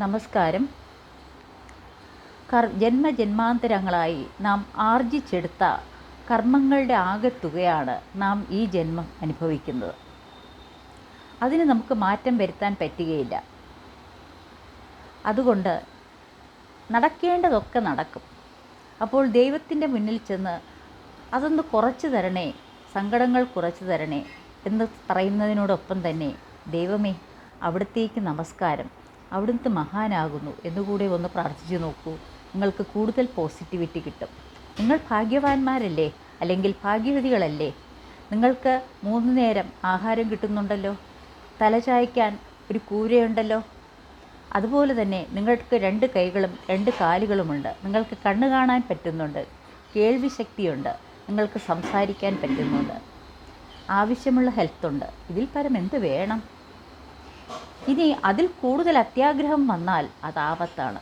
നമസ്കാരം. കർ ജന്മജന്മാന്തരങ്ങളായി നാം ആർജിച്ചെടുത്ത കർമ്മങ്ങളുടെ ആകെത്തുകയാണ് നാം ഈ ജന്മം അനുഭവിക്കുന്നത്. അതിന് നമുക്ക് മാറ്റം വരുത്താൻ പറ്റുകയില്ല. അതുകൊണ്ട് നടക്കേണ്ടതൊക്കെ നടക്കും. അപ്പോൾ ദൈവത്തിന്റെ മുന്നിൽ ചെന്ന് അതൊന്ന് കുറച്ച് തരണേ സങ്കടങ്ങൾ കുറച്ച് തരണേ എന്ന് പറയുന്നതിനോടൊപ്പം തന്നെ ദൈവമേ അവിടത്തേക്ക് നമസ്കാരം. അവിടുത്തെ മഹാനാകുന്നു എന്നുകൂടെ ഒന്ന് പ്രാർത്ഥിച്ചു നോക്കൂ. നിങ്ങൾക്ക് കൂടുതൽ പോസിറ്റിവിറ്റി കിട്ടും. നിങ്ങൾ ഭാഗ്യവാന്മാരല്ലേ? അല്ലെങ്കിൽ ഭാഗ്യവതികളല്ലേ? നിങ്ങൾക്ക് മൂന്ന് നേരം ആഹാരം കിട്ടുന്നുണ്ടല്ലോ? തലചായ്ക്കാൻ ഒരു കൂരയുണ്ടല്ലോ? അതുപോലെ തന്നെ നിങ്ങൾക്ക് രണ്ട് കൈകളും രണ്ട് കാലുകളുമുണ്ട്. നിങ്ങൾക്ക് കണ്ണു കാണാൻ പറ്റുന്നുണ്ട്. കേൾവി ശക്തിയുണ്ട് നിങ്ങൾക്ക് സംസാരിക്കാൻ പറ്റുന്നുണ്ട്. ആവശ്യമുള്ള ഹെൽത്തുണ്ട് ഇതിൽ പരം എന്ത് വേണം? ഇനി അതിൽ കൂടുതൽ അത്യാഗ്രഹം വന്നാൽ അത് ആപത്താണ്.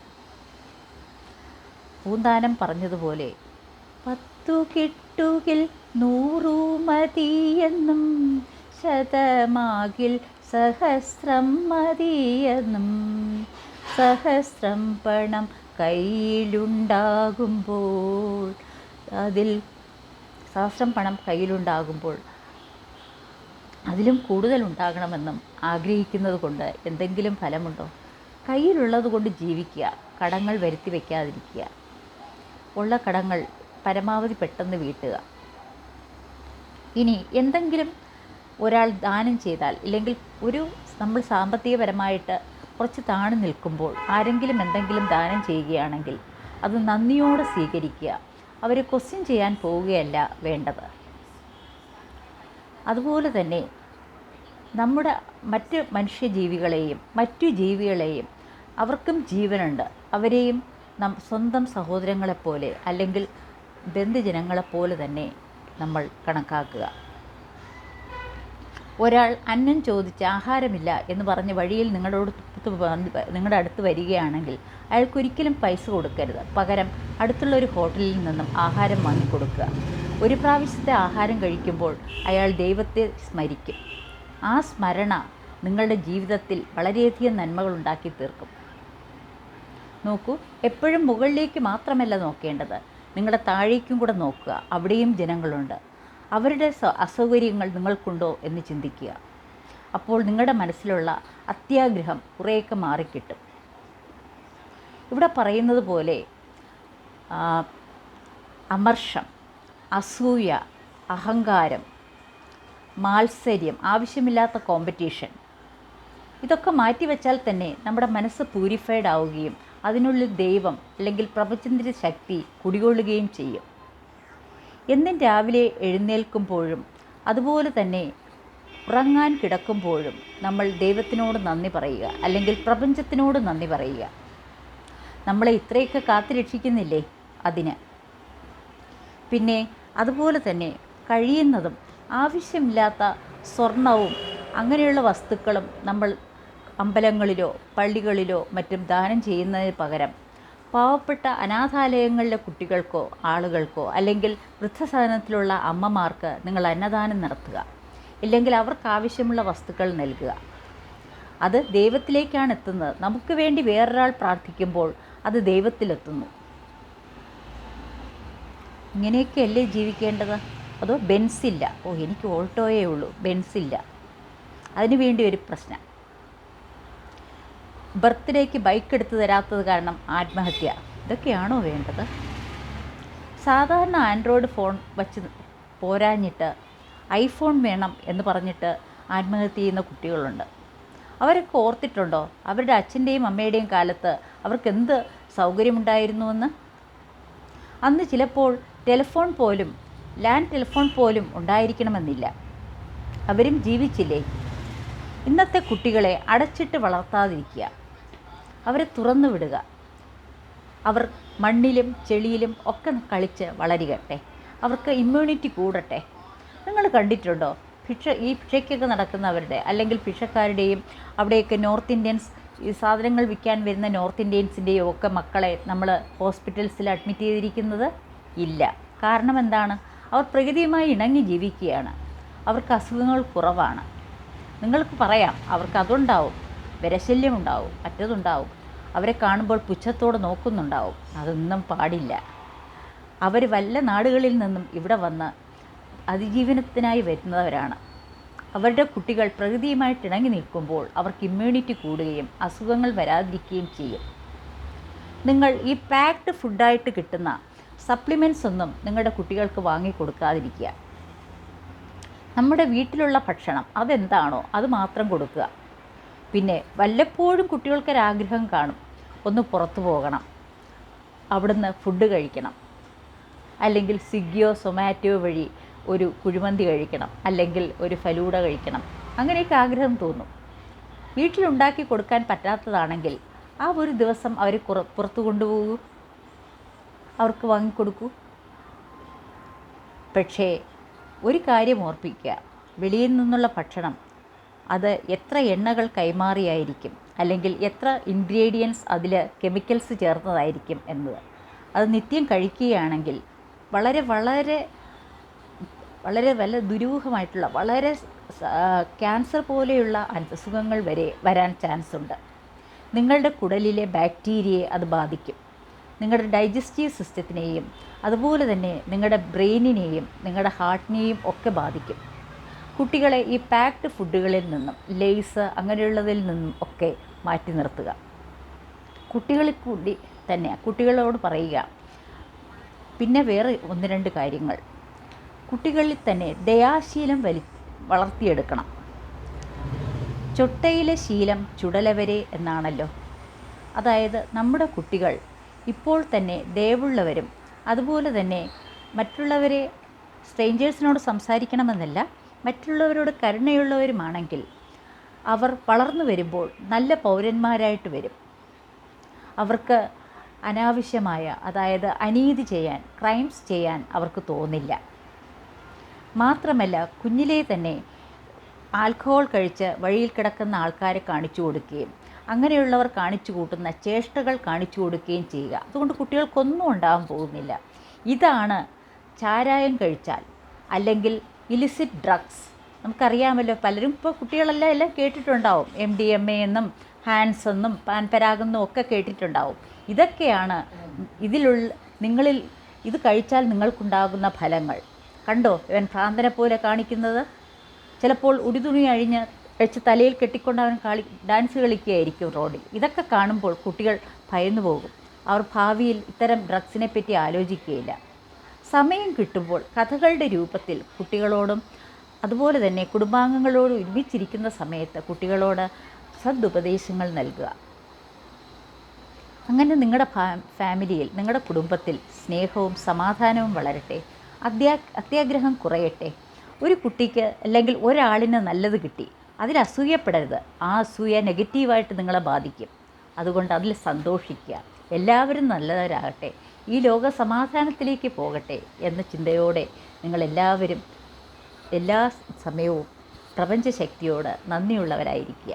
പൂന്താനം പറഞ്ഞതുപോലെ പത്തു കിട്ടുകിൽ നൂറു മതിയെന്നും ശതമാകിൽ സഹസ്രം മതിയെന്നും സഹസ്രം പണം കയ്യിലുണ്ടാകുമ്പോൾ അതിൽ സഹസ്രം പണം കയ്യിലുണ്ടാകുമ്പോൾ അതിലും കൂടുതൽ ഉണ്ടാകണമെന്നും ആഗ്രഹിക്കുന്നത് കൊണ്ട് എന്തെങ്കിലും ഫലമുണ്ടോ? കയ്യിലുള്ളത് കൊണ്ട് ജീവിക്കുക കടങ്ങൾ വരുത്തി വയ്ക്കാതിരിക്കുക ഉള്ള കടങ്ങൾ പരമാവധി പെട്ടെന്ന് വീട്ടുക. ഇനി എന്തെങ്കിലും ഒരാൾ ദാനം ചെയ്താൽ ഇല്ലെങ്കിൽ ഒരു നമ്മൾ സാമ്പത്തികപരമായിട്ട് കുറച്ച് താണു നിൽക്കുമ്പോൾ ആരെങ്കിലും എന്തെങ്കിലും ദാനം ചെയ്യുകയാണെങ്കിൽ അത് നന്ദിയോടെ സ്വീകരിക്കുക. അവരെ ക്വസ്റ്റ്യൻ ചെയ്യാൻ പോവുകയല്ല വേണ്ടത്. അതുപോലെ തന്നെ നമ്മുടെ മറ്റ് മനുഷ്യജീവികളെയും മറ്റു ജീവികളെയും അവർക്കും ജീവനുണ്ട്. അവരെയും നം സ്വന്തം സഹോദരങ്ങളെപ്പോലെ അല്ലെങ്കിൽ ബന്ധുജനങ്ങളെപ്പോലെ തന്നെ നമ്മൾ കണക്കാക്കുക. ഒരാൾ അന്നം ചോദിച്ച് ആഹാരമില്ല എന്ന് പറഞ്ഞ് വഴിയിൽ നിങ്ങളോട് നിങ്ങളുടെ അടുത്ത് വരികയാണെങ്കിൽ അയാൾക്കൊരിക്കലും പൈസ കൊടുക്കരുത്. പകരം അടുത്തുള്ള ഒരു ഹോട്ടലിൽ നിന്നും ആഹാരം വാങ്ങിക്കൊടുക്കുക. ഒരു പ്രാവശ്യത്തെ ആഹാരം കഴിക്കുമ്പോൾ അയാൾ ദൈവത്തെ സ്മരിക്കും. ആ സ്മരണ നിങ്ങളുടെ ജീവിതത്തിൽ വളരെയധികം നന്മകൾ ഉണ്ടാക്കി തീർക്കും. നോക്കൂ എപ്പോഴും മുകളിലേക്ക് മാത്രമല്ല നോക്കേണ്ടത്. നിങ്ങളുടെ താഴേക്കും കൂടെ നോക്കുക. അവിടെയും ജനങ്ങളുണ്ട്. അവരുടെ അസൗകര്യങ്ങൾ നിങ്ങൾക്കുണ്ടോ എന്ന് ചിന്തിക്കുക. അപ്പോൾ നിങ്ങളുടെ മനസ്സിലുള്ള അത്യാഗ്രഹം കുറേയൊക്കെ മാറിക്കിട്ടും. ഇവിടെ പറയുന്നത് പോലെ അമർഷം. അസൂയ അഹങ്കാരം മാത്സര്യം ആവശ്യമില്ലാത്ത കോമ്പറ്റീഷൻ ഇതൊക്കെ മാറ്റിവെച്ചാൽ തന്നെ നമ്മുടെ മനസ്സ് പ്യൂരിഫൈഡ് ആവുകയും അതിനുള്ളിൽ ദൈവം അല്ലെങ്കിൽ പ്രപഞ്ചത്തിന്റെ ശക്തി കുടികൊള്ളുകയും ചെയ്യും. എന്നും രാവിലെ എഴുന്നേൽക്കുമ്പോഴും അതുപോലെ തന്നെ ഉറങ്ങാൻ കിടക്കുമ്പോഴും നമ്മൾ ദൈവത്തിനോട് നന്ദി പറയുക അല്ലെങ്കിൽ പ്രപഞ്ചത്തിനോട് നന്ദി പറയുക. നമ്മളെ ഇത്രയൊക്കെ കാത്തുരക്ഷിക്കുന്നില്ലേ അതിന്? പിന്നെ അതുപോലെ തന്നെ കഴിയുന്നതും ആവശ്യമില്ലാത്ത സ്വർണവും അങ്ങനെയുള്ള വസ്തുക്കളും നമ്മൾ അമ്പലങ്ങളിലോ പള്ളികളിലോ മറ്റും ദാനം ചെയ്യുന്നതിന് പകരം പാവപ്പെട്ട അനാഥാലയങ്ങളിലെ കുട്ടികൾക്കോ ആളുകൾക്കോ അല്ലെങ്കിൽ വൃദ്ധസദനത്തിലുള്ള അമ്മമാർക്ക് നിങ്ങൾ അന്നദാനം നടത്തുക. ഇല്ലെങ്കിൽ അവർക്ക് ആവശ്യമുള്ള വസ്തുക്കൾ നൽകുക. അത് ദൈവത്തിലേക്കാണ് എത്തുന്നത്. നമുക്ക് വേണ്ടി വേറൊരാൾ പ്രാർത്ഥിക്കുമ്പോൾ അത് ദൈവത്തിലെത്തുന്നു. ഇങ്ങനെയൊക്കെയല്ലേ ജീവിക്കേണ്ടത്? അതോ ബെൻസില്ല? ഓ എനിക്ക് ഓൾട്ടോയേ ഉള്ളൂ. ബെൻസില്ല. അതിന് വേണ്ടി ഒരു പ്രശ്നം. ബർത്ത്ഡേക്ക് ബൈക്ക് എടുത്തു തരാത്തത് കാരണം ആത്മഹത്യ. ഇതൊക്കെയാണോ വേണ്ടത്? സാധാരണ ആൻഡ്രോയിഡ് ഫോൺ വച്ച് പോരാഞ്ഞിട്ട് ഐഫോൺ വേണം എന്ന് പറഞ്ഞിട്ട് ആത്മഹത്യ ചെയ്യുന്ന കുട്ടികളുണ്ട്. അവരൊക്കെ ഓർത്തിട്ടുണ്ടോ? അവരുടെ അച്ഛന്റെയും അമ്മയുടെയും കാലത്ത് അവർക്ക് എന്ത് സൗകര്യമുണ്ടായിരുന്നുവെന്ന്? അന്ന് ചിലപ്പോൾ ടെലിഫോൺ പോലും ലാൻഡ് ടെലിഫോൺ പോലും ഉണ്ടായിരിക്കണമെന്നില്ല. അവരും ജീവിച്ചില്ലേ? ഇന്നത്തെ കുട്ടികളെ അടച്ചിട്ട് വളർത്താതിരിക്കുക. അവരെ തുറന്നു വിടുക. അവർ മണ്ണിലും ചെളിയിലും ഒക്കെ കളിച്ച് വളരുകട്ടെ. അവർക്ക് ഇമ്മ്യൂണിറ്റി കൂടട്ടെ. നിങ്ങൾ കണ്ടിട്ടുണ്ടോ? ഭിക്ഷ ഈ ഭിക്ഷയ്ക്കൊക്കെ നടക്കുന്നവരുടെ അല്ലെങ്കിൽ ഭിക്ഷക്കാരുടെയും അവിടെയൊക്കെ നോർത്ത് ഇന്ത്യൻസ് ഈ സാധനങ്ങൾ വിൽക്കാൻ വരുന്ന നോർത്ത് ഇന്ത്യൻസിന്റെയും ഒക്കെ മക്കളെ നമ്മൾ ഹോസ്പിറ്റൽസിൽ അഡ്മിറ്റ് ചെയ്തിരിക്കുന്നത്? ഇല്ല. കാരണം എന്താണ്? അവർ പ്രകൃതിയുമായി ഇണങ്ങി ജീവിക്കുകയാണ്. അവർക്ക് അസുഖങ്ങൾ കുറവാണ്. നിങ്ങൾക്ക് പറയാം അവർക്ക് അതുണ്ടാവും. വിരശല്യമുണ്ടാവും മറ്റതുണ്ടാവും. അവരെ കാണുമ്പോൾ പുച്ഛത്തോടെ നോക്കുന്നുണ്ടാവും. അതൊന്നും പാടില്ല. അവർ വല്ല നാടുകളിൽ നിന്നും ഇവിടെ വന്ന് അതിജീവനത്തിനായി വരുന്നവരാണ്. അവരുടെ കുട്ടികൾ പ്രകൃതിയുമായിട്ട് ഇണങ്ങി നിൽക്കുമ്പോൾ അവർക്ക് ഇമ്മ്യൂണിറ്റി കൂടുകയും അസുഖങ്ങൾ വരാതിരിക്കുകയും ചെയ്യും. നിങ്ങൾ ഈ പാക്ഡ് ഫുഡായിട്ട് കിട്ടുന്ന സപ്ലിമെന്റ്സ് ഒന്നും നിങ്ങളുടെ കുട്ടികൾക്ക് വാങ്ങി കൊടുക്കാതിരിക്കുക. നമ്മുടെ വീട്ടിലുള്ള ഭക്ഷണം അതെന്താണോ അത് മാത്രം കൊടുക്കുക. പിന്നെ വല്ലപ്പോഴും കുട്ടികൾക്കൊരാഗ്രഹം കാണും. ഒന്ന് പുറത്തു പോകണം. അവിടുന്ന് ഫുഡ് കഴിക്കണം. അല്ലെങ്കിൽ സ്വിഗ്ഗിയോ സൊമാറ്റോ വഴി ഒരു കുഴിമന്തി കഴിക്കണം. അല്ലെങ്കിൽ ഒരു ഫലൂഡ കഴിക്കണം. അങ്ങനെയൊക്കെ ആഗ്രഹം തോന്നും. വീട്ടിലുണ്ടാക്കി കൊടുക്കാൻ പറ്റാത്തതാണെങ്കിൽ ആ ഒരു ദിവസം അവർ പുറത്തു കൊണ്ടുപോകൂ. അവർക്ക് വാങ്ങിക്കൊടുക്കൂ. പക്ഷേ ഒരു കാര്യം ഓർപ്പിക്കുക. വെളിയിൽ നിന്നുള്ള ഭക്ഷണം അത് എത്ര എണ്ണകൾ കൈമാറിയായിരിക്കും അല്ലെങ്കിൽ എത്ര ഇൻഗ്രീഡിയൻസ് അതിൽ കെമിക്കൽസ് ചേർന്നതായിരിക്കും എന്നത്. അത് നിത്യം കഴിക്കുകയാണെങ്കിൽ വളരെ വളരെ വളരെ വല്ല ദുരൂഹമായിട്ടുള്ള വളരെ ക്യാൻസർ പോലെയുള്ള അസുഖങ്ങൾ വരെ വരാൻ ചാൻസ് ഉണ്ട്. നിങ്ങളുടെ കുടലിലെ ബാക്ടീരിയയെ അത് ബാധിക്കും. നിങ്ങളുടെ ഡൈജസ്റ്റീവ് സിസ്റ്റത്തിനെയും അതുപോലെ തന്നെ നിങ്ങളുടെ ബ്രെയിനിനെയും നിങ്ങളുടെ ഹാർട്ടിനെയും ഒക്കെ ബാധിക്കും. കുട്ടികളെ ഈ പാക്ഡ് ഫുഡുകളിൽ നിന്നും ലേസ് അങ്ങനെയുള്ളതിൽ നിന്നും ഒക്കെ മാറ്റി നിർത്തുക. കുട്ടികളിൽ കൂടി തന്നെ കുട്ടികളോട് പറയുക. പിന്നെ വേറെ ഒന്ന് രണ്ട് കാര്യങ്ങൾ. കുട്ടികളിൽ തന്നെ ദയാശീലം വലി വളർത്തിയെടുക്കണം. ചൊട്ടയിലെ ശീലം ചുടലവരെ എന്നാണല്ലോ. അതായത് നമ്മുടെ കുട്ടികൾ ഇപ്പോൾ തന്നെ ദയവുള്ളവരും അതുപോലെ തന്നെ മറ്റുള്ളവരെ സ്ട്രേഞ്ചേഴ്സിനോട് സംസാരിക്കണമെന്നല്ല മറ്റുള്ളവരോട് കരുണയുള്ളവരുമാണെങ്കിൽ അവർ വളർന്നു വരുമ്പോൾ നല്ല പൗരന്മാരായിട്ട് വരും. അവർക്ക് അനാവശ്യമായ അതായത് അനീതി ചെയ്യാൻ ക്രൈംസ് ചെയ്യാൻ അവർക്ക് തോന്നില്ല. മാത്രമല്ല കുഞ്ഞിലേ തന്നെ ആൽക്കഹോൾ കഴിച്ച് വഴിയിൽ കിടക്കുന്ന ആൾക്കാരെ കാണിച്ചു കൊടുക്കുകയും അങ്ങനെയുള്ളവർ കാണിച്ചു കൂട്ടുന്ന ചേഷ്ടകൾ കാണിച്ചു കൊടുക്കുകയും ചെയ്യുക. അതുകൊണ്ട് കുട്ടികൾക്കൊന്നും ഉണ്ടാകാൻ പോകുന്നില്ല. ഇതാണ് ചാരായം കഴിച്ചാൽ അല്ലെങ്കിൽ ഇലിസിറ്റ് ഡ്രഗ്സ്. നമുക്കറിയാമല്ലോ പലരും ഇപ്പോൾ കുട്ടികളെല്ലാം എല്ലാം കേട്ടിട്ടുണ്ടാവും. എം ഡി എം എ എന്നും ഹാൻസ് എന്നും പാൻപരാഗെന്നും ഒക്കെ കേട്ടിട്ടുണ്ടാവും. ഇതൊക്കെയാണ് ഇതിലുള്ള നിങ്ങളിൽ ഇത് കഴിച്ചാൽ നിങ്ങൾക്കുണ്ടാകുന്ന ഫലങ്ങൾ. കണ്ടോ ഇവൻ ഭ്രാന്തനെ പോലെ കാണിക്കുന്നത്? ചിലപ്പോൾ ഉടിതുണി അഴിഞ്ഞ് വെച്ച് തലയിൽ കെട്ടിക്കൊണ്ട് അവൻ കളി ഡാൻസ് കളിക്കുകയായിരിക്കും റോഡിൽ. ഇതൊക്കെ കാണുമ്പോൾ കുട്ടികൾ ഭയന്നു പോകും. അവർ ഭാവിയിൽ ഇത്തരം ഡ്രഗ്സിനെ പറ്റി ആലോചിക്കുകയില്ല. സമയം കിട്ടുമ്പോൾ കഥകളുടെ രൂപത്തിൽ കുട്ടികളോടും അതുപോലെ തന്നെ കുടുംബാംഗങ്ങളോടും ഒരുമിച്ചിരിക്കുന്ന സമയത്ത് കുട്ടികളോട് സദുപദേശങ്ങൾ നൽകുക. അങ്ങനെ നിങ്ങളുടെ ഫാമിലിയിൽ നിങ്ങളുടെ കുടുംബത്തിൽ സ്നേഹവും സമാധാനവും വളരട്ടെ അത്യാ അത്യാഗ്രഹം കുറയട്ടെ. ഒരു കുട്ടിക്ക് അല്ലെങ്കിൽ ഒരാളിന് നല്ലത് കിട്ടി. അതിൽ അസൂയപ്പെടരുത്. ആ അസൂയ നെഗറ്റീവായിട്ട് നിങ്ങളെ ബാധിക്കും. അതുകൊണ്ട് അതിൽ സന്തോഷിക്കുക. എല്ലാവരും നല്ലവരാകട്ടെ. ഈ ലോക സമാധാനത്തിലേക്ക് പോകട്ടെ എന്ന ചിന്തയോടെ നിങ്ങളെല്ലാവരും എല്ലാ സമയവും പ്രപഞ്ചശക്തിയോട് നന്ദിയുള്ളവരായിരിക്കുക.